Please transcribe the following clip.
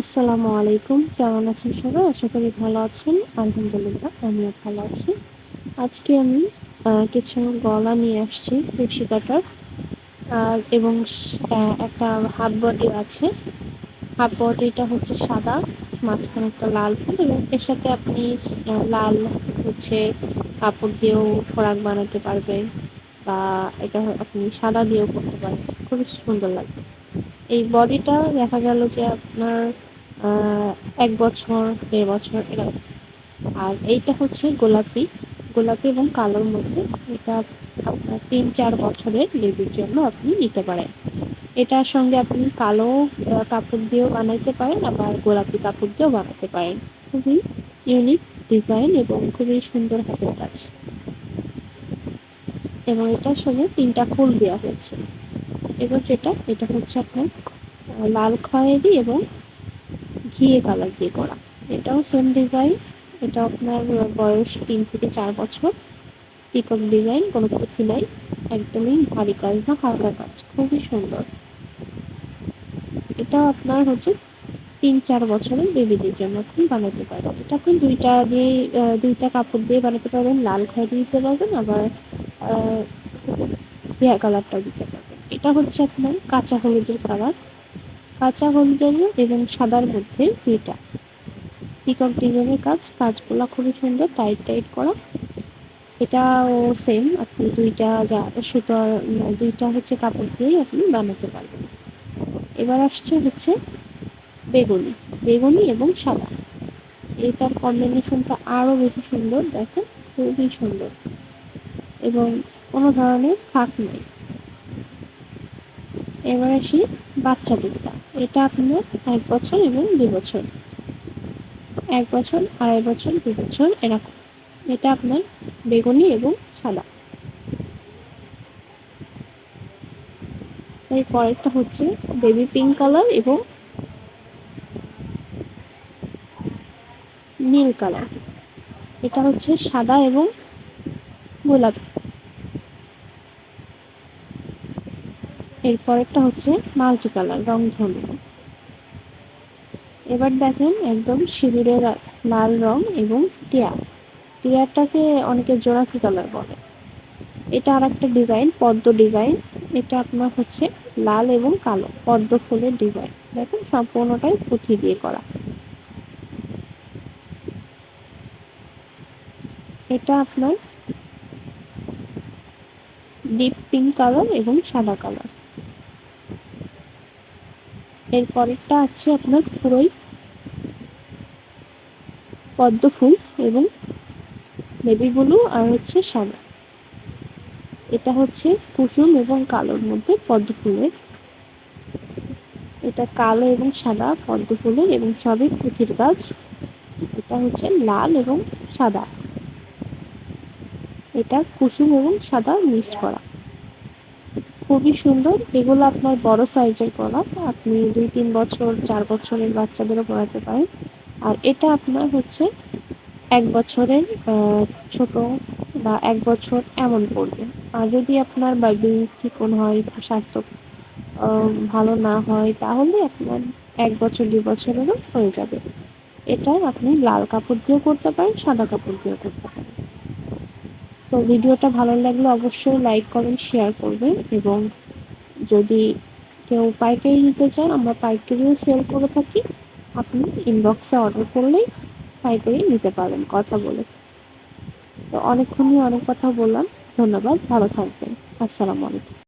আসসালামু আলাইকুম। কেমন আছেন সবাই? আশা করি ভালো আছেন। আলহামদুলিল্লাহ, আমিও ভালো আছি। আজকে আমি কিছু গলা নিয়ে আসছি কুশি কাটার। আর, এবং একটা হাফ বডি আছে। হাফ বডিটা হচ্ছে সাদা, মাঝখানে একটা লাল ফুল, এবং এর সাথে আপনি লাল হচ্ছে কাপড় দিয়েও ফরাক বানাতে পারবেন, বা এটা আপনি সাদা দিয়েও করতে পারবেন খুবই সুন্দর লাগবে। এই বডিটা দেখা গেল যে আপনার এক বছর, দেড় বছর, এরকম। আর এইটা হচ্ছে গোলাপি। গোলাপি এবং কালোর মধ্যে এটা আপনার তিন, চার বছরের বেবির জন্য আপনি নিতে পারেন। এটার সঙ্গে আপনি কালো কাপড় দিয়েও বানাইতে পারেন, আবার গোলাপি কাপড় দিয়েও বানাতে পারেন। খুবই ইউনিক ডিজাইন এবং খুবই সুন্দর হাতের কাজ। এবং এটার সঙ্গে তিনটা ফুল দেওয়া হয়েছে। এবার যেটা, এটা হচ্ছে আপনার লাল খয়েরি এবং ঘিয়ে কালার দিয়ে করা। এটাও সেম ডিজাইন এটা আপনার বয়স তিন থেকে চার বছর। পিকক ডিজাইন কোনো পুঁথি নাই, একদমই ভারী কাজ না হালকা কাজ খুবই সুন্দর। এটা আপনার হচ্ছে তিন চার বছরের বেবিদের জন্য আপনি বানাতে পারেন এটা আপনি দুইটা দিয়ে দুইটা কাপড় দিয়ে বানাতে পারবেন, লাল খয়েরি দিতে পারবেন, আবার হেয়ার কালারটাও দিতে পারবেন। এটা হচ্ছে আপনার কাঁচা হলুদের কালার কাঁচা হলুদের এবং সাদার মধ্যে দুইটা পিকক ডিজাইনের কাজ, কাজগুলো খুবই সুন্দর টাইট টাইট করা। এটাও সেম আপনি দুইটা যা সুতো, দুইটা হচ্ছে কাপড় দিয়েই আপনি বানাতে পারবেন। এবার আসছে হচ্ছে বেগুনি বেগুনি এবং সাদা। এটার কম্বিনেশনটা আরও বেশি সুন্দর, দেখেন, খুবই সুন্দর। এবং কোনো ধরনের ফাঁক নেই। এবার আসি বাচ্চাদেরটা এটা আপনার এক বছর এবং দু বছর। এক বছর, আড়াই বছর দু বছর, এরকম। এটা আপনার বেগুনি এবং সাদা। এর পরেরটা হচ্ছে বেবি পিঙ্ক কালার এবং নীল কালার এটা হচ্ছে সাদা এবং গোলাপি। এরপরেরটা হচ্ছে মাল্টি কালার, রং ধনু। এবার দেখেন একদম সিঁদুরের লাল রং এবং টিয়া। টিয়ারটাকে অনেকে জোড়াকি কালার বলে। এটা আর একটা ডিজাইন, পদ্ম ডিজাইন। এটা আপনার হচ্ছে লাল এবং কালো, পদ্ম ফুলের ডিজাইন। দেখেন সম্পূর্ণটাই পুঁথি দিয়ে করা। এটা আপনার ডিপ পিঙ্ক কালার এবং সাদা কালার। এর পরেরটা আছে আপনার পুরোই পদ্ম ফুল এবং বেবি ব্লু আর হচ্ছে সাদা। এটা হচ্ছে কুসুম এবং কালোর মধ্যে পদ্ম ফুলের এটা কালো এবং সাদা পদ্ম ফুলের এবং সবই পুঁথির গাছ। এটা হচ্ছে লাল এবং সাদা। এটা কুসুম এবং সাদা মিক্সড করা। খুবই সুন্দর। এগুলো আপনার বড় সাইজের গলা আপনি দুই, তিন বছর, চার বছরের বাচ্চাদেরও পড়াতে পারেন। আর এটা আপনার হচ্ছে এক বছরের ছোট বা এক বছর এমন পড়বে। আর যদি আপনার বেবি চিকন হয় স্বাস্থ্য ভালো না হয়, তাহলে আপনার এক বছর, দুই বছরেরও হয়ে যাবে। এটা আপনি লাল কাপড় দিয়েও করতে পারেন, সাদা কাপড় দিয়েও করতে পারেন। তো ভিডিওটা ভালো লাগলে অবশ্যই লাইক করেন শেয়ার করবেন এবং যদি কেউ পাইকারি নিতে চান, আমরা পাইকারিও সেল করে থাকি। আপনি ইনবক্সে অর্ডার করলেই পাইকারি নিতে পারেন কথা বলে। তো অনেকক্ষণই অনেক কথা বললাম। ধন্যবাদ। ভালো থাকবেন। আসসালামু আলাইকুম।